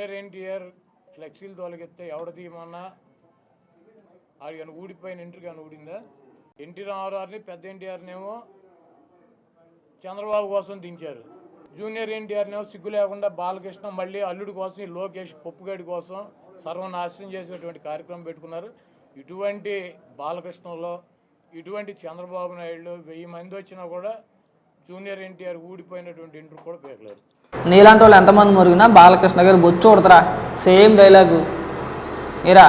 Junior NTR ఫ్లెక్సీలు తొలగిస్తే ఎవడ తీయమన్నా? అది కానీ ఊడిపోయిన ఇంటర్ కానీ ఊడిందా? ఎన్టీ రామారావుని పెద్ద ఎన్టీఆర్నేమో చంద్రబాబు కోసం దించారు. జూనియర్ ఎన్టీఆర్నేమో సిగ్గు లేకుండా బాలకృష్ణ మళ్ళీ అల్లుడి కోసం ఈ లోకేష్ పొప్పుగడి కోసం సర్వనాశనం చేసేటువంటి కార్యక్రమం పెట్టుకున్నారు. ఇటువంటి బాలకృష్ణలో ఇటువంటి చంద్రబాబు నాయుడు వెయ్యి మంది వచ్చినా కూడా జూనియర్ ఎన్టీఆర్ ఊడిపోయినటువంటి ఇంటర్ కూడా పేకలేరు నీలాంటి వాళ్ళు ఎంతమంది మురిగినా బాలకృష్ణ గారు బొచ్చు కొడతారా సేమ్ డైలాగు. ఇరా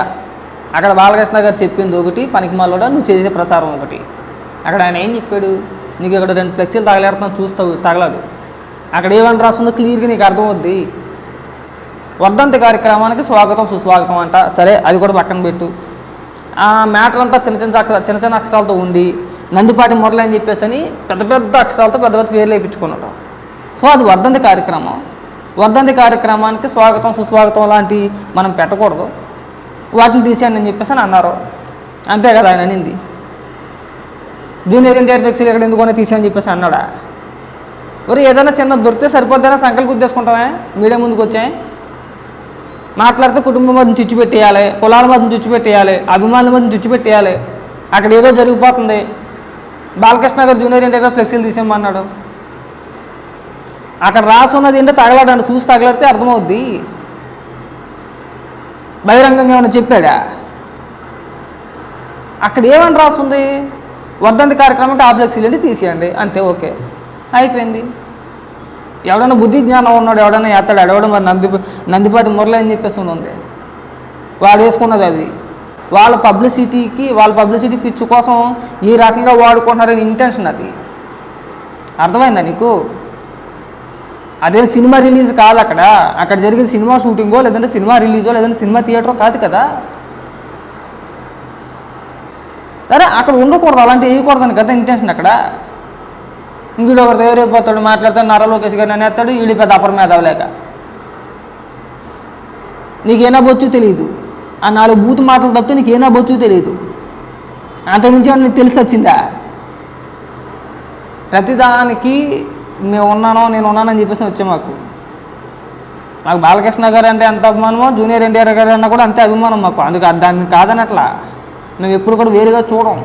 అక్కడ బాలకృష్ణ గారు చెప్పింది ఒకటి పనికి కూడా నువ్వు చేసే ప్రసారం ఒకటి. అక్కడ ఆయన ఏం చెప్పాడు? నీకు ఇక్కడ రెండు ఫ్లెక్సీలు తగలేడుతున్నావు చూస్తావు తగలడు. అక్కడ ఏమని రాస్తుందో క్లియర్గా నీకు అర్థమవుద్ది. వర్ధంతి కార్యక్రమానికి స్వాగతం సుస్వాగతం అంట. సరే అది కూడా పక్కన పెట్టు. ఆ మ్యాటర్ అంతా చిన్న చిన్న అక్షర చిన్న చిన్న అక్షరాలతో ఉండి నందిపాటి మురళి అని చెప్పేసి అని పెద్ద పెద్ద అక్షరాలతో పెద్ద పెద్ద పేర్లు వేయించుకున్నాడు. సో అది వర్ధంతి కార్యక్రమం. వర్ధంతి కార్యక్రమానికి స్వాగతం సుస్వాగతం లాంటి మనం పెట్టకూడదు. వాటిని తీసేయండి అని చెప్పేసి అని అన్నారు. అంతే కదా ఆయన అనింది. జూనియర్ ఎన్టీఆర్ ఫ్లెక్సీలు ఎక్కడ ఎందుకని తీసేయని చెప్పేసి అన్నాడా? మరి ఏదైనా చిన్న దొరికితే సరిపోద్దేనా? సంకల్ గుద్దేసుకుంటామే మీడియా ముందుకు వచ్చాయి మాట్లాడితే కుటుంబం మధ్య చుచ్చు పెట్టేయాలి కులాల మధ్య చుచ్చు పెట్టేయాలి అభిమానుల మధ్య చుచ్చు పెట్టేయాలి. అక్కడ ఏదో జరిగిపోతుంది. బాలకృష్ణ గారు జూనియర్ ఎన్టీఆర్ ఫ్లెక్సీలు తీసేయమన్నాడు. అక్కడ రాసున్నది ఏంటో తగలాడండి చూసి తగలాడితే అర్థమవుద్ది. బహిరంగంగా ఏమైనా చెప్పాడా? అక్కడ ఏమని రాస్తుంది వర్ధంతి కార్యక్రమానికి ఆ ఫ్లెక్సీలు ఏంటి తీసేయండి. అంతే ఓకే. అయిపోయింది. ఎవడైనా బుద్ధి జ్ఞానం ఉన్నాడు ఎవడైనా ఎత్తాడు ఎవడ మరి నంది నందిపాటి మురళి అని చెప్పేసి ఉంది. వాడు వేసుకున్నది అది. వాళ్ళ పబ్లిసిటీకి వాళ్ళ పబ్లిసిటీ పిచ్చు కోసం ఈ రకంగా వాడుకుంటున్నారని ఇంటెన్షన్ అది. అర్థమైందా నీకు? అదే సినిమా రిలీజ్ కాదు అక్కడ. అక్కడ జరిగిన సినిమా షూటింగో లేదంటే సినిమా రిలీజో లేదంటే సినిమా థియేటరో కాదు కదా. సరే అక్కడ ఉండకూడదు. అలాంటి వేయకూడదని కదా ఇంటెన్షన్ అక్కడ. ఇందులో ఒకటి ఎవరైపోతాడు మాట్లాడతాడు నారా లోకేష్ గారిని అనేస్తాడు వీళ్ళు పెద్ద అపర మీద అవ్వలేక నీకేనా బొచ్చు తెలియదు ఆ నాలుగు బూతు మాటలు తప్పితే నీకు ఏనా బొచ్చు తెలియదు. అంతకుమించి ఏమన్నా నీకు తెలిసి వచ్చిందా? ప్రతిదానికి మేము ఉన్నానో నేను ఉన్నానని చెప్పేసి వచ్చే మాకు. మాకు బాలకృష్ణ గారు అంటే ఎంత అభిమానమో జూనియర్ ఎన్టీఆర్ గారు అన్నా కూడా అంతే అభిమానం మాకు. అందుకు దాన్ని కాదని అట్లా మేము ఎప్పుడు కూడా వేరుగా చూడం.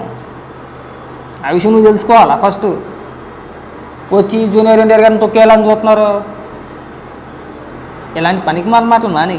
ఆ విషయం నువ్వు తెలుసుకోవాలా ఫస్ట్ వచ్చి జూనియర్ ఎన్టీఆర్ గారిని తొక్కేయాలని చూస్తున్నారు. ఇలాంటి పనికి మాటలు మాని